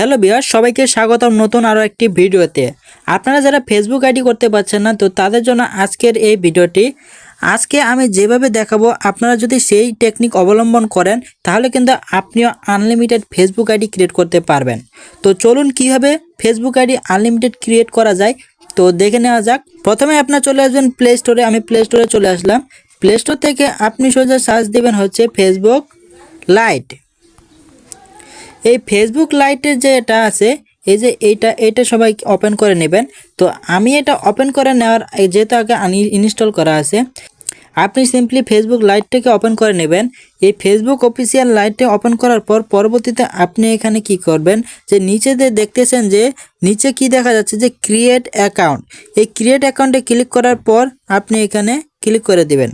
Hello বিয়ার সবাইকে স্বাগতম নতুন আরও একটি ভিডিওতে। আপনারা যারা ফেসবুক আইডি করতে পারছেন না, তো তাদের জন্য আজকের এই ভিডিওটি। আজকে আমি যেভাবে দেখাবো, আপনারা যদি সেই টেকনিক অবলম্বন করেন, তাহলে কিন্তু আপনিও আনলিমিটেড ফেসবুক আইডি ক্রিয়েট করতে পারবেন। তো চলুন কীভাবে ফেসবুক আইডি আনলিমিটেড ক্রিয়েট করা যায়, তো দেখে নেওয়া যাক। প্রথমে আপনার চলে আসবেন প্লে স্টোরে আমি প্লে স্টোরে চলে আসলাম। প্লে স্টোর থেকে আপনি সোজা সার্চ দেবেন হচ্ছে ফেসবুক লাইট এই ফেসবুক লাইটের যে এটা আছে, এই যে এইটা এটা সবাই ওপেন করে নেবেন। তো আমি এটা ওপেন করে নেওয়ার যেহেতু আগে ইনস্টল করা আছে, আপনি সিম্পলি ফেসবুক লাইটটাকে ওপেন করে নেবেন। এই ফেসবুক অফিসিয়াল লাইটটা ওপেন করার পর পরবর্তীতে আপনি এখানে কি করবেন, যে নিচে দেখতেছেন যে নিচে কি দেখা যাচ্ছে যে ক্রিয়েট অ্যাকাউন্ট এই ক্রিয়েট অ্যাকাউন্টে ক্লিক করার পর আপনি এখানে ক্লিক করে দিবেন।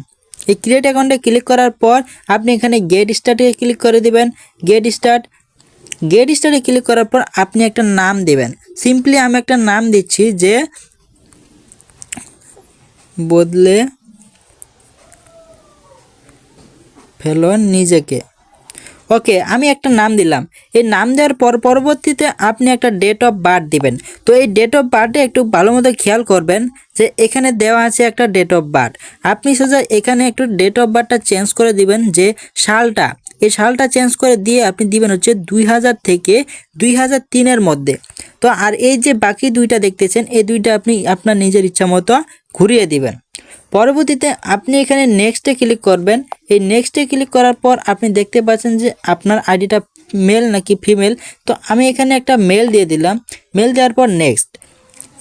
এই ক্রিয়েট অ্যাকাউন্টে ক্লিক করার পর আপনি এখানে গেট স্টার্টে ক্লিক করে দিবেন। গেট স্টার্ট গেট স্টারে ক্লিক করার পর আপনি একটা নাম দেবেন। সিম্পলি আমি একটা নাম দিচ্ছি যে বদলে ফেলো নিজেকে। ওকে, আমি একটা নাম দিলাম। এই নাম দেওয়ার পর পরবর্তীতে আপনি একটা ডেট অফ বার্থ দিবেন। তো এই ডেট অফ বার্থে একটু ভালো মতো খেয়াল করবেন যে এখানে দেওয়া আছে একটা ডেট অফ বার্থ আপনি সোজা এখানে একটু ডেট অফ বার্থটা চেঞ্জ করে দিবেন যে সালটা। এই সালটা চেঞ্জ করে দিয়ে আপনি দিবেন হচ্ছে দুই থেকে দুই হাজার মধ্যে। তো আর এই যে বাকি দুইটা দেখতেছেন, এই দুইটা আপনি আপনার নিজের ইচ্ছা মতো ঘুরিয়ে দিবেন। পরবর্তীতে আপনি এখানে নেক্সটে ক্লিক করবেন। এই নেক্সটে ক্লিক করার পর আপনি দেখতে পাচ্ছেন যে আপনার আইডিটা মেল নাকি ফিমেল তো আমি এখানে একটা মেল দিয়ে দিলাম। মেল দেওয়ার পর নেক্সট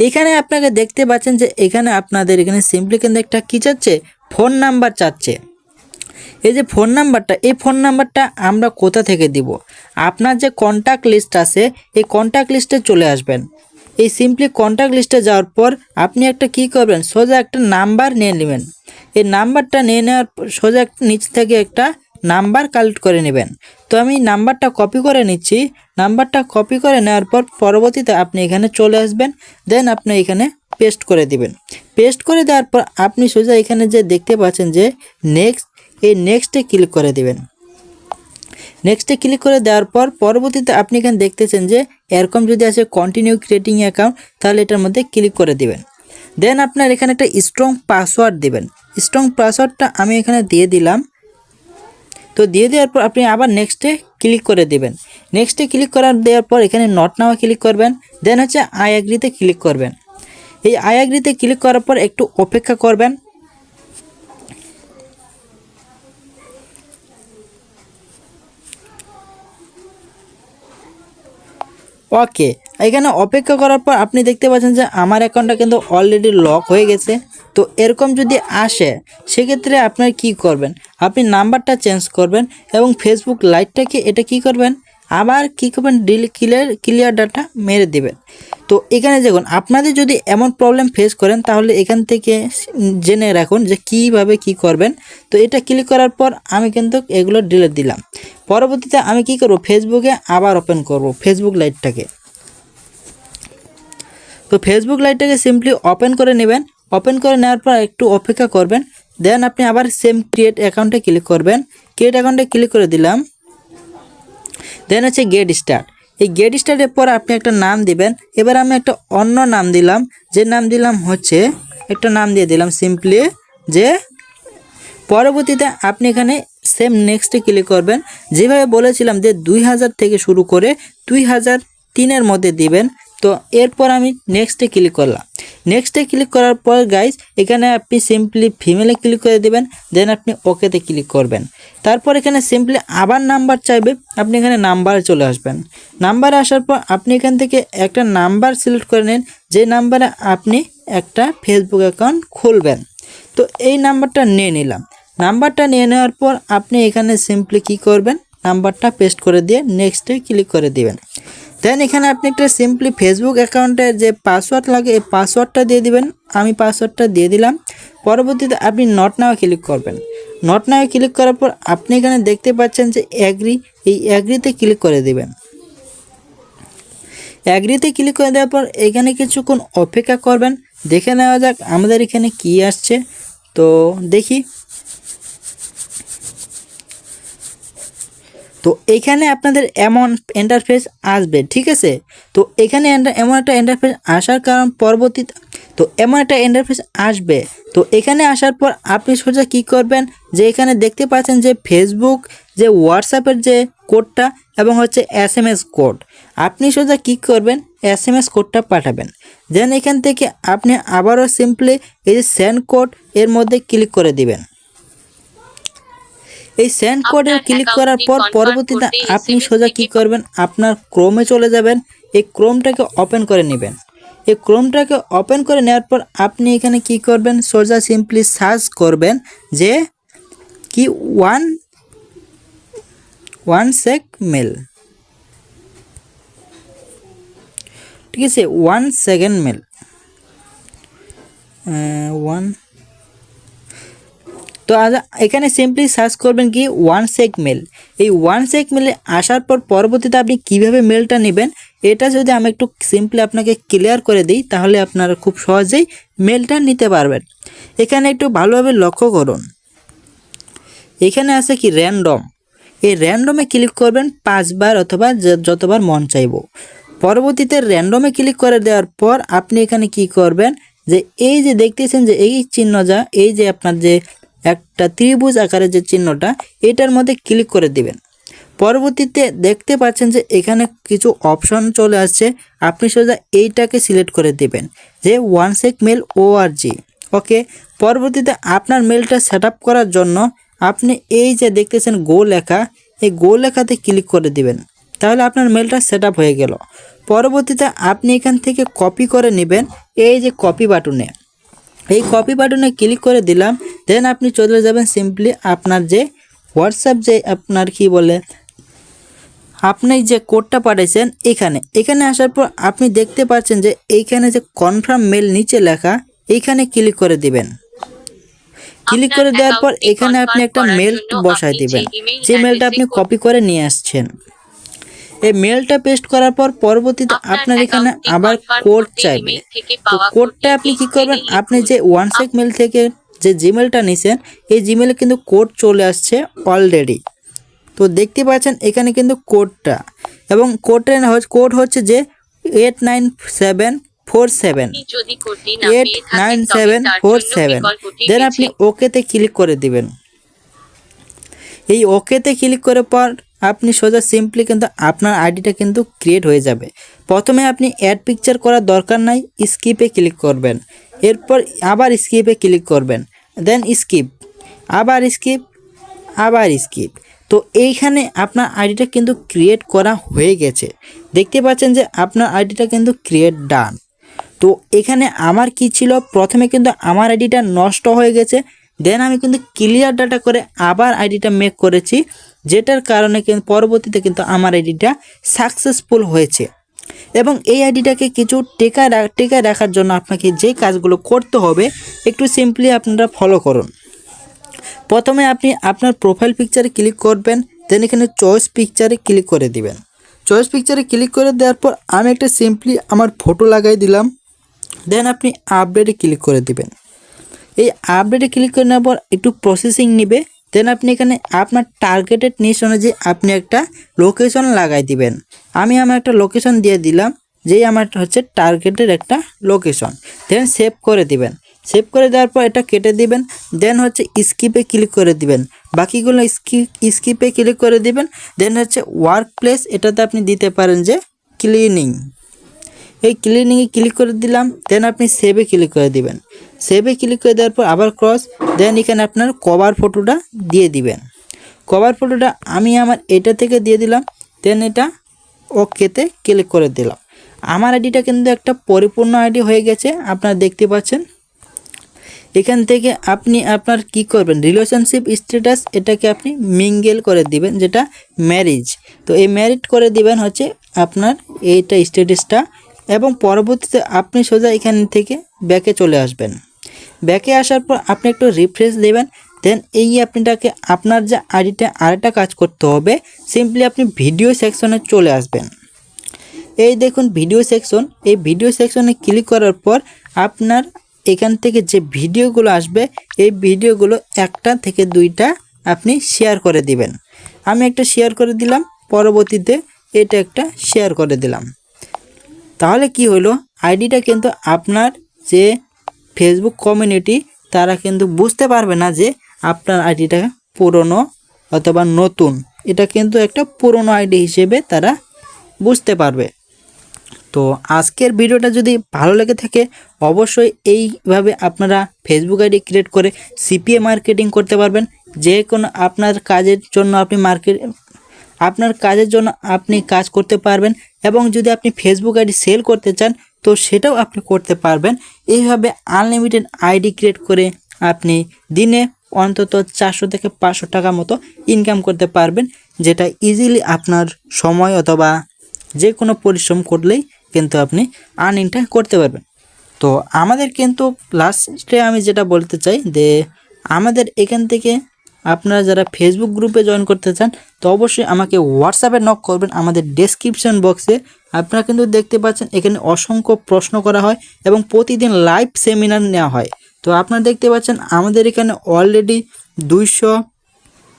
এখানে আপনাকে দেখতে পাচ্ছেন যে এখানে আপনাদের এখানে সিম্পলি কিন্তু একটা কী চাচ্ছে? ফোন নাম্বার চাচ্ছে। এই যে ফোন নাম্বারটা এই ফোন নাম্বারটা আমরা কোথা থেকে দিব? আপনার যে কন্ট্যাক্ট লিস্ট আছে, এই কন্ট্যাক্ট লিস্টে চলে আসবেন। এই সিম্পলি কন্ট্যাক্ট লিস্টে যাওয়ার পর আপনি একটা কি করবেন, সোজা একটা নাম্বার নিয়ে নেবেন। এই নাম্বারটা নিয়ে নেওয়ার পর সোজা একটা নিচ থেকে একটা নাম্বার কালেক্ট করে নেবেন। তো আমি নাম্বারটা কপি করে নিচ্ছি। নাম্বারটা কপি করে নেওয়ার পর পরবর্তীতে আপনি এখানে চলে আসবেন দেন আপনি এখানে পেস্ট করে দিবেন। পেস্ট করে দেওয়ার পর আপনি সোজা এখানে যে দেখতে পাচ্ছেন যে নেক্সট এই নেক্সটে ক্লিক করে দিবেন। নেক্সটে ক্লিক করে দেওয়ার পর পরবর্তীতে আপনি এখানে দেখতেছেন যে এরকম যদি আসে কন্টিনিউ ক্রিয়েটিং অ্যাকাউন্ট তাহলে এটার মধ্যে ক্লিক করে দিবেন। দেন আপনার এখানে একটা স্ট্রং পাসওয়ার্ড দিবেন। স্ট্রং পাসওয়ার্ডটা আমি এখানে দিয়ে দিলাম। তো দিয়ে দেওয়ার পর আপনি আবার নেক্সটে ক্লিক করে দিবেন। নেক্সটে ক্লিক করার দেওয়ার পর এখানে নট নাওয়া ক্লিক করবেন। দেন হচ্ছে আই অ্যাগ্রিতে ক্লিক করবেন। এই আই অ্যাগ্রিতে ক্লিক করার পর একটু অপেক্ষা করবেন। ওকে, এখানে অপেক্ষা করার পর আপনি দেখতে পাচ্ছেন যে আমার অ্যাকাউন্টটা কিন্তু অলরেডি লক হয়ে গেছে। তো এরকম যদি আসে, সেক্ষেত্রে আপনার কি করবেন? আপনি নাম্বারটা চেঞ্জ করবেন এবং ফেসবুক লাইটটাকে এটা কি করবেন? আবার কী করবেন? ডিল ক্লিয়ার ক্লিয়ার ডাটা মেরে দিবেন। তো এখানে দেখুন, আপনাদের যদি এমন প্রবলেম ফেস করেন, তাহলে এখান থেকে জেনে রাখুন যে কীভাবে কি করবেন। তো এটা ক্লিক করার পর আমি কিন্তু এগুলো ডিলিট দিলাম। পরবর্তীতে আমি কি করব? ফেসবুকে আবার ওপেন করব ফেসবুক লাইটটাকে তো ফেসবুক লাইটটাকে সিম্পলি ওপেন করে নেবেন। ওপেন করে নেওয়ার পর একটু অপেক্ষা করবেন। দেন আপনি আবার সেম ক্রিয়েট অ্যাকাউন্টে ক্লিক করবেন। ক্রিয়েট অ্যাকাউন্টে ক্লিক করে দিলাম। দেন হচ্ছে গেট স্টার্ট এই গেট স্টার্টের পর আপনি একটা নাম দিবেন। এবার আমি একটা অন্য নাম দিলাম। যে নাম দিলাম হচ্ছে, একটা নাম দিয়ে দিলাম সিম্পলি যে পরবর্তীতে আপনি এখানে সেম নেক্সটে ক্লিক করবেন। যেভাবে বলেছিলাম যে দুই হাজার থেকে শুরু করে দুই হাজার তিনের মধ্যে দিবেন। তো এরপর আমি নেক্সটে ক্লিক করলাম। নেক্সটে ক্লিক করার পর গাইজ এখানে আপনি সিম্পলি ফিমেলে ক্লিক করে দেবেন দেন আপনি ওকেতে ক্লিক করবেন। তারপর এখানে সিম্পলি আবার নাম্বার চাইবে, আপনি এখানে নাম্বারে চলে আসবেন। নাম্বারে আসার পর আপনি এখান থেকে একটা নাম্বার সিলেক্ট করে নেন, যে নাম্বারে আপনি একটা ফেসবুক অ্যাকাউন্ট খুলবেন। তো এই নাম্বারটা নিয়ে নিলাম। নাম্বারটা নিয়ে নেওয়ার পর আপনি এখানে সিম্পলি কি করবেন? নাম্বারটা পেস্ট করে দিয়ে নেক্সটে ক্লিক করে দিবেন। দেন এখানে আপনি একটা সিম্পলি ফেসবুক অ্যাকাউন্টের যে পাসওয়ার্ড লাগে, এই পাসওয়ার্ডটা দিয়ে দিবেন। আমি পাসওয়ার্ডটা দিয়ে দিলাম। পরবর্তীতে আপনি নট নাও ক্লিক করবেন। নট নাওয়া ক্লিক করার পর আপনি এখানে দেখতে পাচ্ছেন যে অ্যাগ্রি এই অ্যাগ্রিতে ক্লিক করে দিবেন। অ্যাগ্রিতে ক্লিক করে দেওয়ার পর এখানে কিছুক্ষণ অপেক্ষা করবেন। দেখে নেওয়া যাক আমাদের এখানে কি আসছে। তো দেখি। তো এখানে আপনাদের এমন ইন্টারফেস আসবে, ঠিক আছে? তো এখানে এমন একটা ইন্টারফেস আসার কারণ পরবর্তীতে তো এমন একটা ইন্টারফেস আসবে। তো এখানে আসার পর আপনি সোজা কি করবেন? যে এখানে দেখতে পাচ্ছেন যে ফেসবুক যে হোয়াটসঅ্যাপের যে কোডটা এবং হচ্ছে এস এম এস কোড আপনি সোজা কি করবেন? এস এম এস কোডটা পাঠাবেন। দেন এখান থেকে আপনি আবারও সিম্পলি এই যে সেন্ড কোড এর মধ্যে ক্লিক করে দিবেন। এই সেন্ড কোডে ক্লিক করার পর পরবর্তীতে আপনি সোজা কি করবেন? আপনার ক্রোমে চলে যাবেন এই ক্রোমটাকে ওপেন করে নেবেন। এই ক্রোমটাকে ওপেন করে নেওয়ার পর আপনি এখানে কি করবেন সোজা সিম্পলি সার্চ করবেন যে কি ওয়ান ওয়ান সেক মেল ঠিক আছে ওয়ান সেকেন্ড মেল ওয়ান তো এখানে সিম্পলি সার্চ করবেন কি ওয়ান সেক মেল এই ওয়ান সেক মেলে আসার পর পরবর্তীতে আপনি কীভাবে মেলটা নেবেন, এটা যদি আমি একটু সিম্পলি আপনাকে ক্লিয়ার করে দিই, তাহলে আপনারা খুব সহজেই মেলটা নিতে পারবেন। এখানে একটু ভালোভাবে লক্ষ্য করুন। এখানে আছে কি র্যান্ডম এই র্যান্ডমে ক্লিক করবেন পাঁচবার অথবা যতবার মন চাইব। পরবর্তীতে র্যান্ডমে ক্লিক করে দেওয়ার পর আপনি এখানে কি করবেন, যে এই যে দেখতেছেন যে এই চিহ্ন যা এই যে আপনার যে একটা ত্রিভুজ আকারের যে চিহ্নটা, এটার মধ্যে ক্লিক করে দিবেন। পরবর্তীতে দেখতে পাচ্ছেন যে এখানে কিছু অপশন চলে আসছে। আপনি সোজা এইটাকে সিলেক্ট করে দিবেন, যে ওয়ান সেক মেল ও আর জি ওকে পরবর্তীতে আপনার মেলটা সেট করার জন্য আপনি এই যে দেখতেছেন গো লেখা, এই গো লেখাতে ক্লিক করে দিবেন। তাহলে আপনার মেলটা সেট হয়ে গেল। পরবর্তীতে আপনি এখান থেকে কপি করে নেবেন, এই যে কপি বাটনে এই কপি বাটনে ক্লিক করে দিলাম দেন আপনি চলে যাবেন সিম্পলি আপনার যে হোয়াটসঅ্যাপ যে আপনার কি বলে আপনি যে কোডটা পাঠিয়েছেন এখানে। এখানে আসার পর আপনি দেখতে পাচ্ছেন যে এইখানে যে কনফার্ম মেল নিচে লেখা এইখানে ক্লিক করে দিবেন। ক্লিক করে দেওয়ার পর এখানে আপনি একটা মেল বসায় দিবেন। যে মেলটা আপনি কপি করে নিয়ে আসছেন। এই মেলটা পেস্ট করার পর পরবর্তীতে আপনার এখানে আবার কোড চাইবে। তো কোডটা আপনি কি করবেন? আপনি যে ওয়ানসেক মেল থেকে যে জিমেলটা নিছেন এই জিমেলে কিন্তু কোড চলে আসছে অলরেডি তো দেখতে পাচ্ছেন এখানে কিন্তু কোডটা এবং কোডের কোড হচ্ছে যে eight nine seven four seven eight nine seven four seven then আপনি ওকেতে ক্লিক করে দিবেন। এই ওকেতে ক্লিক করার পর আপনি সোজা সিম্পলি কিন্তু আপনার আইডিটা কিন্তু ক্রিয়েট হয়ে যাবে। প্রথমে আপনি অ্যাড পিকচার করার দরকার নাই স্কিপে ক্লিক করবেন। এরপর আবার স্কিপে ক্লিক করবেন। দেন স্কিপ আবার স্কিপ আবার স্কিপ তো এইখানে আপনার আইডিটা কিন্তু ক্রিয়েট করা হয়ে গেছে। দেখতে পাচ্ছেন যে আপনার আইডিটা কিন্তু ক্রিয়েট ডান তো এখানে আমার কি ছিল? প্রথমে কিন্তু আমার আইডিটা নষ্ট হয়ে গেছে। দেন আমি কিন্তু ক্লিয়ার ডাটা করে আবার আইডিটা মেক করেছি, যেটার কারণে কিন্তু পরবর্তীতে কিন্তু আমার আইডিটা সাকসেসফুল হয়েছে। এবং এই আইডিটাকে কিছু টেকা টেকায় রাখার জন্য আপনাকে যে কাজগুলো করতে হবে, একটু সিম্পলি আপনারা ফলো করুন। প্রথমে আপনি আপনার প্রোফাইল পিকচারে ক্লিক করবেন দেন এখানে চয়েস পিকচারে ক্লিক করে দিবেন। চয়েস পিকচারে ক্লিক করে দেওয়ার পর আমি একটা সিম্পলি আমার ফটো লাগাই দিলাম দেন আপনি আপডেটে ক্লিক করে দিবেন। এই আপডেটে ক্লিক করে নেওয়ার পর একটু প্রসেসিং নেবে দেন আপনি এখানে আপনার টার্গেটেড নিশ অনুযায়ী আপনি একটা লোকেশন লাগাই দিবেন। আমি আমার একটা লোকেশন দিয়ে দিলাম, যেই আমার হচ্ছে টার্গেটের একটা লোকেশন দেন সেভ করে দিবেন। সেভ করে দেওয়ার পর এটা কেটে দিবেন দেন হচ্ছে স্কিপে ক্লিক করে দিবেন। বাকিগুলো স্কিপ স্কিপে ক্লিক করে দিবেন দেন হচ্ছে ওয়ার্ক প্লেস এটাতে আপনি দিতে পারেন যে ক্লিনিং এই ক্লিনিংয়ে ক্লিক করে দিলাম দেন আপনি সেভে ক্লিক করে দিবেন। সেভে ক্লিক করে দেওয়ার পর আবার ক্রস দেন এখানে আপনার কভার ফটোটা দিয়ে দিবেন। কভার ফটোটা আমি আমার এটা থেকে দিয়ে দিলাম দেন এটা ওকেতে ক্লিক করে দিলাম। আমার আইডিটা কিন্তু একটা পরিপূর্ণ আইডি হয়ে গেছে, আপনারা দেখতে পাচ্ছেন। এখান থেকে আপনি আপনার কি করবেন রিলেশনশিপ স্ট্যাটাস এটাকে আপনি মিঙ্গেল করে দিবেন, যেটা ম্যারেজ তো এই ম্যারিড করে দিবেন হচ্ছে আপনার এইটা স্ট্যাটাসটা এবং পরবর্তীতে আপনি সোজা এখান থেকে ব্যাকে চলে আসবেন। ব্যাকে আসার পর আপনি একটু রিফ্রেশ দেবেন দেন এই আপনাটাকে আপনার যে আইডিটা আরেকটা কাজ করতে হবে সিম্পলি আপনি ভিডিও সেকশনে চলে আসবেন। এই দেখুন ভিডিও সেকশন এই ভিডিও সেকশনে ক্লিক করার পর আপনার এখান থেকে যে ভিডিওগুলো আসবে, এই ভিডিওগুলো একটা থেকে দুইটা আপনি শেয়ার করে দিবেন। আমি একটা শেয়ার করে দিলাম, পরবর্তীতে এটা একটা শেয়ার করে দিলাম। তাহলে কি হলো আইডিটা কিন্তু আপনার যে ফেসবুক কমিউনিটি তারা কিন্তু বুঝতে পারবে না যে আপনার আইডিটা পুরনো অথবা নতুন। এটা কিন্তু একটা পুরনো আইডি হিসেবে তারা বুঝতে পারবে। তো আজকের ভিডিওটা যদি ভালো লেগে থাকে, অবশ্যই এইভাবে আপনারা ফেসবুক আইডি ক্রিয়েট করে সিপিএ মার্কেটিং করতে পারবেন। যে কোনো আপনার কাজের জন্য আপনি মার্কেট আপনার কাজের জন্য আপনি কাজ করতে পারবেন এবং যদি আপনি ফেসবুক আইডি সেল করতে চান, তো সেটাও আপনি করতে পারবেন। এইভাবে আনলিমিটেড আইডি ক্রিয়েট করে আপনি দিনে অন্তত চারশো থেকে পাঁচশো টাকা মতো ইনকাম করতে পারবেন, যেটা ইজিলি আপনার সময় অথবা যে কোনো পরিশ্রম করলেই কিন্তু আপনি আর্নিংটা করতে পারবেন। তো আমাদের কিন্তু লাস্টে আমি যেটা বলতে চাই যে আমাদের এখান থেকে আপনারা যারা ফেসবুক গ্রুপে জয়েন করতে চান, তো অবশ্যই আমাকে হোয়াটসঅ্যাপে নক করবেন আমাদের ডেসক্রিপশন বক্সে আপনারা কিন্তু দেখতে পাচ্ছেন এখানে অসংখ্য প্রশ্ন করা হয় এবং প্রতিদিন লাইভ সেমিনার নেওয়া হয়। তো আপনারা দেখতে পাচ্ছেন আমাদের এখানে অলরেডি দুইশো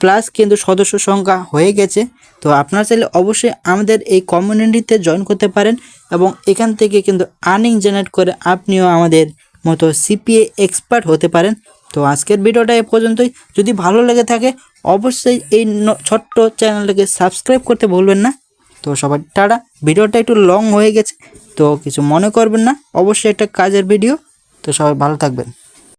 প্লাস কিন্তু সদস্য সংখ্যা হয়ে গেছে। তো আপনারা চাইলে অবশ্যই আমাদের এই কমিউনিটিতে জয়েন করতে পারেন এবং এখান থেকে কিন্তু আর্নিং জেনারেট করে আপনিও আমাদের মতো সিপিএ এক্সপার্ট হতে পারেন। তো আজকের ভিডিওটা এ পর্যন্তই। যদি ভালো লেগে থাকে, অবশ্যই এই ছোট্ট চ্যানেলটাকে সাবস্ক্রাইব করতে ভুলবেন না। তো সবার টাটা। ভিডিওটা একটু লং হয়ে গেছে, তো কিছু মনে করবেন না। অবশ্যই একটা কাজের ভিডিও। তো সবাই ভালো থাকবেন।